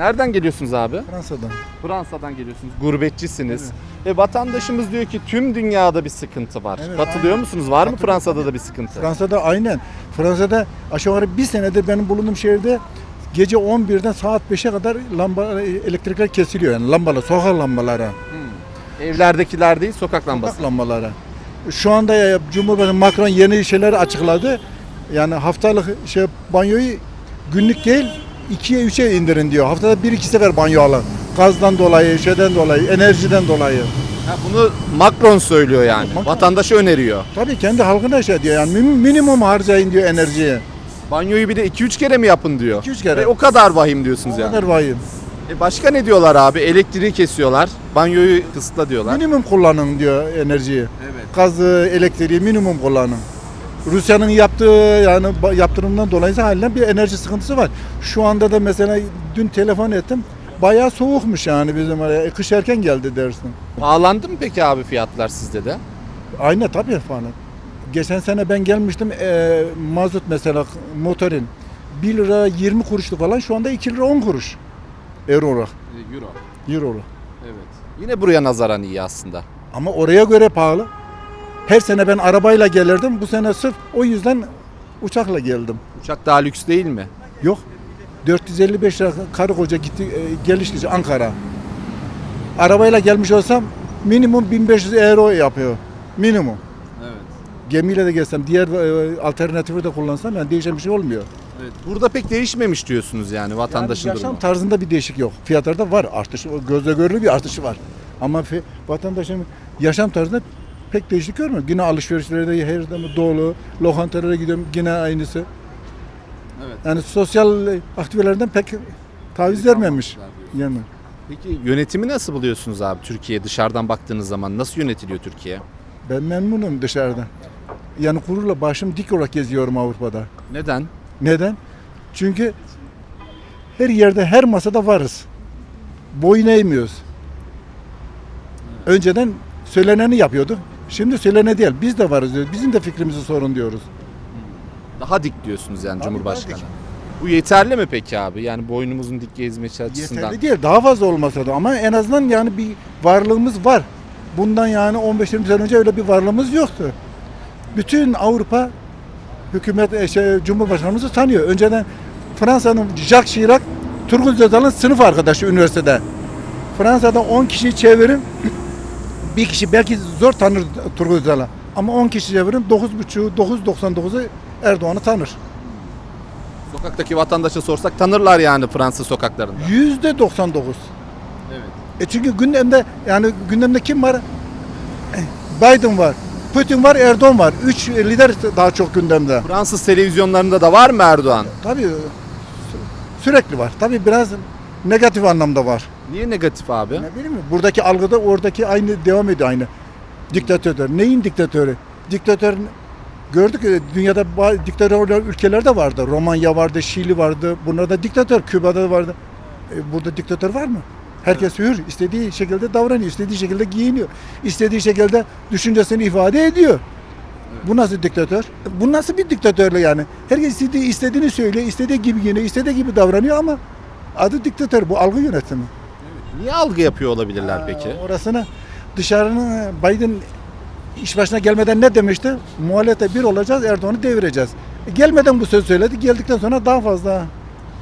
Nereden geliyorsunuz abi? Fransa'dan. Fransa'dan geliyorsunuz. Gurbetçisiniz. E vatandaşımız diyor ki tüm dünyada bir sıkıntı var. Evet, Katılıyor aynen. musunuz? Var mı Katılıyorum, Fransa'da da bir sıkıntı? Fransa'da aynen. Fransa'da aşağı yukarı bir senedir benim bulunduğum şehirde gece 11'den saat 5'e kadar lamba elektrikler kesiliyor yani lambalar, sokak lambaları, Evlerdekiler değil, sokak lambası. sokak lambaları. Şu anda ya Cumhurbaşkanı Macron yeni şeyler açıkladı. Yani haftalık şey banyoyu günlük değil ikiye üçe indirin diyor. Haftada bir iki sefer banyo alın. Gazdan dolayı, şeyden dolayı, enerjiden dolayı. Ha, bunu Macron söylüyor yani. Macron. Vatandaşa öneriyor. Tabii kendi halkına şey diyor yani minim- minimum harcayın diyor enerjiyi. Banyoyu bir de 2-3 kere mi yapın diyor. 2-3 kere. E, o kadar vahim diyorsunuz O yani. kadar vahim. E, başka ne diyorlar abi? Elektriği kesiyorlar. Banyoyu kısıtla diyorlar. Minimum kullanın diyor enerjiyi. Evet. Gazı, elektriği minimum kullanın. Rusya'nın yaptığı yani yaptırımından dolayı halinden bir enerji sıkıntısı var. Şu anda da mesela dün telefon ettim. Bayağı soğukmuş yani bizim oraya. E, Kış erken geldi dersin. Pahalandı mı peki abi fiyatlar sizde de? Aynı tabii falan. Geçen sene ben gelmiştim e, mazot mesela motorin 1 lira 20 kuruştu falan şu anda 2 lira 10 kuruş. Euro olarak. Euro. Euro olarak. Evet. Yine buraya nazaran iyi aslında. Ama oraya göre pahalı. Her sene ben arabayla gelirdim. Bu sene sırf o yüzden uçakla geldim. Uçak daha lüks değil mi? Yok. 455 lira karı koca gitti e, geliş gidiş Ankara. Arabayla gelmiş olsam minimum 1500 euro yapıyor. Minimum. Evet. Gemiyle de gelsem diğer e, alternatifi de kullansam yani değişen bir şey olmuyor. Evet. Burada pek değişmemiş diyorsunuz yani vatandaşın yani yaşam durumu. tarzında bir değişik yok. Fiyatlarda var artış, gözle görülür bir artışı var. Ama fi- vatandaşın yaşam tarzında pek değişik görmüyorum. Yine alışverişlerde her zaman dolu, lokantalara gidiyorum yine aynısı. Evet. Yani sosyal aktivitelerden pek taviz vermemiş. Yani. Peki yönetimi nasıl buluyorsunuz abi Türkiye dışarıdan baktığınız zaman nasıl yönetiliyor Türkiye? Ben memnunum dışarıdan. Yani gururla başım dik olarak geziyorum Avrupa'da. Neden? Neden? Çünkü her yerde, her masada varız. Boyun eğmiyoruz. Önceden söyleneni yapıyorduk. Şimdi söylene değil. Biz de varız diyoruz. Bizim de fikrimizi sorun diyoruz. Daha dik diyorsunuz yani Tabii, Cumhurbaşkanı. daha dik. Bu yeterli mi peki abi? Yani boynumuzun dik gezmesi açısından. Yeterli değil. Daha fazla olmasa da ama en azından yani bir varlığımız var. Bundan yani 15-20 sene önce öyle bir varlığımız yoktu. Bütün Avrupa hükümet e, şey, Cumhurbaşkanımızı tanıyor. Önceden Fransa'nın Jacques Chirac Turgut Özal'ın sınıf arkadaşı üniversitede. Fransa'da 10 kişiyi çevirin bir kişi belki zor tanır Turgut Özal'ı. Ama 10 kişi çevirin 9.5'u 9.99'u Erdoğan'ı tanır. Sokaktaki vatandaşa sorsak tanırlar yani Fransa sokaklarında. Yüzde 99. Evet. E çünkü gündemde yani gündemde kim var? Biden var. Putin var, Erdoğan var. Üç lider daha çok gündemde. Fransız televizyonlarında da var mı Erdoğan? Tabii sü- sürekli var. Tabii biraz negatif anlamda var. Niye negatif abi? Ne bileyim mi? Buradaki algıda oradaki aynı devam ediyor aynı. Diktatör. Neyin diktatörü? Diktatör gördük ya, dünyada diktatör ülkeler de vardı. Romanya vardı, Şili vardı. Bunlarda diktatör, Küba'da vardı. E, burada diktatör var mı? Herkes hür, istediği şekilde davranıyor, istediği şekilde giyiniyor, istediği şekilde düşüncesini ifade ediyor. Bu nasıl diktatör? Bu nasıl bir diktatörlük yani? Herkes istediği, istediğini söylüyor, istediği gibi giyiniyor, istediği gibi davranıyor ama adı diktatör. Bu algı yönetimi. Niye algı yapıyor olabilirler peki? Orasını dışarının Biden iş başına gelmeden ne demişti? Muhalefete bir olacağız, Erdoğan'ı devireceğiz. E, gelmeden bu söz söyledi. Geldikten sonra daha fazla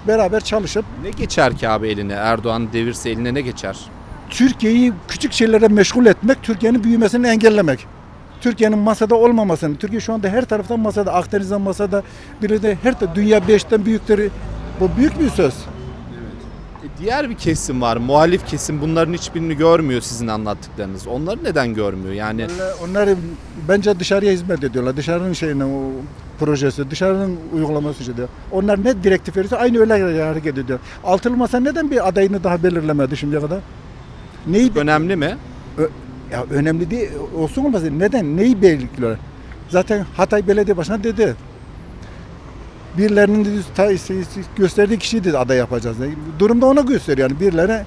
beraber çalışıp Ne geçer ki abi eline? Erdoğan devirse eline ne geçer? Türkiye'yi küçük şeylere meşgul etmek, Türkiye'nin büyümesini engellemek. Türkiye'nin masada olmamasını. Türkiye şu anda her taraftan masada, Akdeniz'den masada, biri de her ta- dünya beşten büyükleri. Bu büyük bir söz. Diğer bir kesim var. Muhalif kesim bunların hiçbirini görmüyor sizin anlattıklarınız. Onları neden görmüyor? Yani Onlar, onlar bence dışarıya hizmet ediyorlar. Dışarının şeyine o projesi, dışarının uygulaması şey diyor. Onlar ne direktif verirse aynı öyle hareket ediyor. Altılı masa neden bir adayını daha belirlemedi şimdiye kadar? Neyi önemli mi? ya önemli değil olsun olmasın. Neden? Neyi belirliyorlar? Zaten Hatay Belediye Başkanı dedi. Birilerinin dedi, gösterdiği kişiyi dedi aday yapacağız. Durumda ona gösteriyor yani birilerine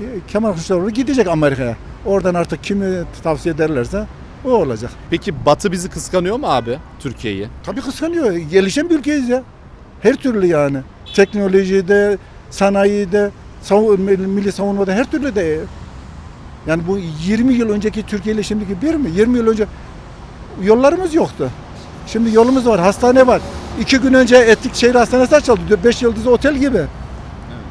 e, Kemal Kılıçdaroğlu gidecek Amerika'ya. Oradan artık kimi tavsiye ederlerse o olacak. Peki Batı bizi kıskanıyor mu abi Türkiye'yi? Tabii kıskanıyor. Gelişen bir ülkeyiz ya. Her türlü yani. Teknolojide, sanayide, savun, milli savunmada her türlü de yani bu 20 yıl önceki Türkiye ile şimdiki bir mi? 20 yıl önce yollarımız yoktu. Şimdi yolumuz var, hastane var. İki gün önce Etlik Şehir Hastanesi açıldı. 5 yıldızlı otel gibi.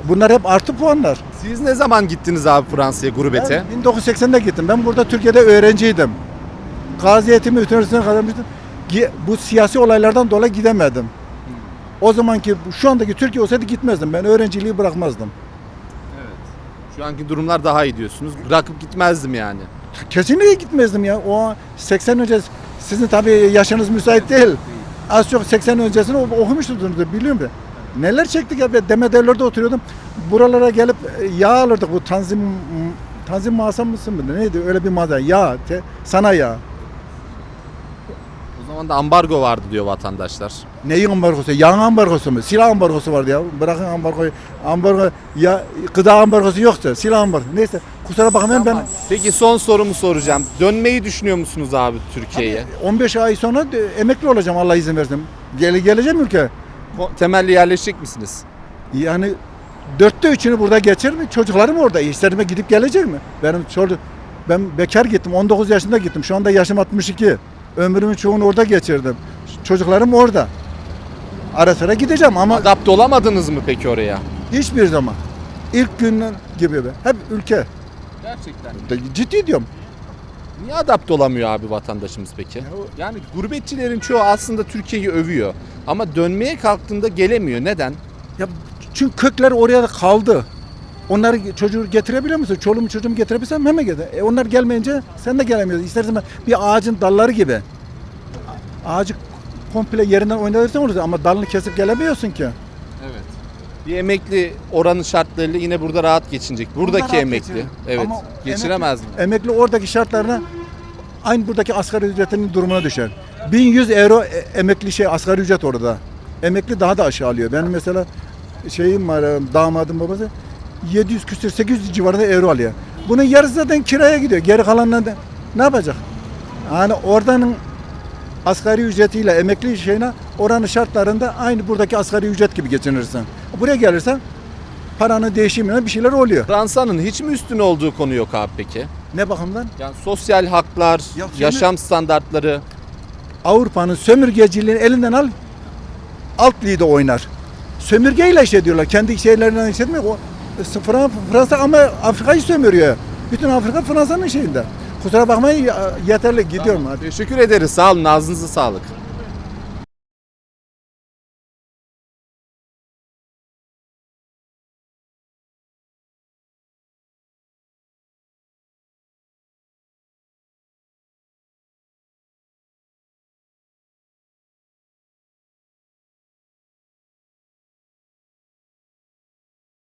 Bunlar hep artı puanlar. Siz ne zaman gittiniz abi Fransa'ya gurbete? Ben 1980'de gittim. Ben burada Türkiye'de öğrenciydim. Gazi Eğitim Üniversitesi'ne. Gi- Bu siyasi olaylardan dolayı gidemedim. O zamanki şu andaki Türkiye olsaydı gitmezdim. Ben öğrenciliği bırakmazdım. Şu anki durumlar daha iyi diyorsunuz. Bırakıp gitmezdim yani. Kesinlikle gitmezdim ya. O 80 önce sizin tabii yaşınız müsait değil. Az çok 80 öncesini okumuştunuz biliyorum ben. Neler çektik ya ben Demet evlerde oturuyordum. Buralara gelip e, yağ alırdık bu tanzim tanzim mağaza mısın mı? Neydi öyle bir mağaza yağ te, sana yağ. O zaman da ambargo vardı diyor vatandaşlar. Neyin ambargosu? Yağ ambargosu mu? Silah ambargosu vardı ya. Bırakın ambargoyu. Ambargo ya gıda ambargosu yoktu. Silah ambargosu. Neyse kusura bakmayın ben Peki son sorumu soracağım. Dönmeyi düşünüyor musunuz abi Türkiye'ye? 15 ay sonra de- emekli olacağım Allah izin versin. Gele geleceğim ülke. Ko- Temelli yerleşecek misiniz? Yani dörtte üçünü burada geçer mi? Çocuklarım orada. İşlerime gidip gelecek mi? Benim çocuk ben bekar gittim. 19 yaşında gittim. Şu anda yaşım 62. Ömrümün çoğunu orada geçirdim. Çocuklarım orada. Ara sıra gideceğim ama Adapte olamadınız mı peki oraya? hiçbir zaman. İlk günden gibi be. Hep ülke. Gerçekten. Ciddi diyorum. Niye adapte olamıyor abi vatandaşımız peki? Yani gurbetçilerin çoğu aslında Türkiye'yi övüyor. Ama dönmeye kalktığında gelemiyor. Neden? Ya çünkü kökler oraya kaldı. Onları çocuğu getirebiliyor musun? Çoluğumu çocuğumu getirebilsem hemen getir. E onlar gelmeyince sen de gelemiyorsun. İstersen bir ağacın dalları gibi. Ağacı komple yerinden oynatırsan olur ama dalını kesip gelemiyorsun ki. Bir emekli oranı şartlarıyla yine burada rahat geçinecek. Buradaki rahat emekli. geçirir. Evet. Ama Geçiremez mi? Emekli oradaki şartlarına aynı buradaki asgari ücretinin durumuna düşer. 1100 euro e- emekli şey asgari ücret orada. Emekli daha da aşağı alıyor. Benim mesela şeyim var e, damadım babası 700 küsür 800 civarında euro alıyor. Bunun yarısı zaten kiraya gidiyor. Geri kalanla da ne yapacak? Yani oradanın asgari ücretiyle emekli şeyine oranın şartlarında aynı buradaki asgari ücret gibi geçinirsen. Buraya gelirsen paranın değişimine bir şeyler oluyor. Fransa'nın hiç mi üstün olduğu konu yok abi peki? Ne bakımdan? Yani sosyal haklar, Ya senin- yaşam standartları. Avrupa'nın sömürgeciliğini elinden al, alt ligde oynar. Sömürgeyle iş ediyorlar. Kendi şeylerinden iş etmiyor. O, Fransa, Fransa ama Afrika'yı sömürüyor. Bütün Afrika Fransa'nın şeyinde. Kusura bakmayın ya- yeterli gidiyorum hadi. Teşekkür ederiz. Sağ olun. Ağzınıza sağlık.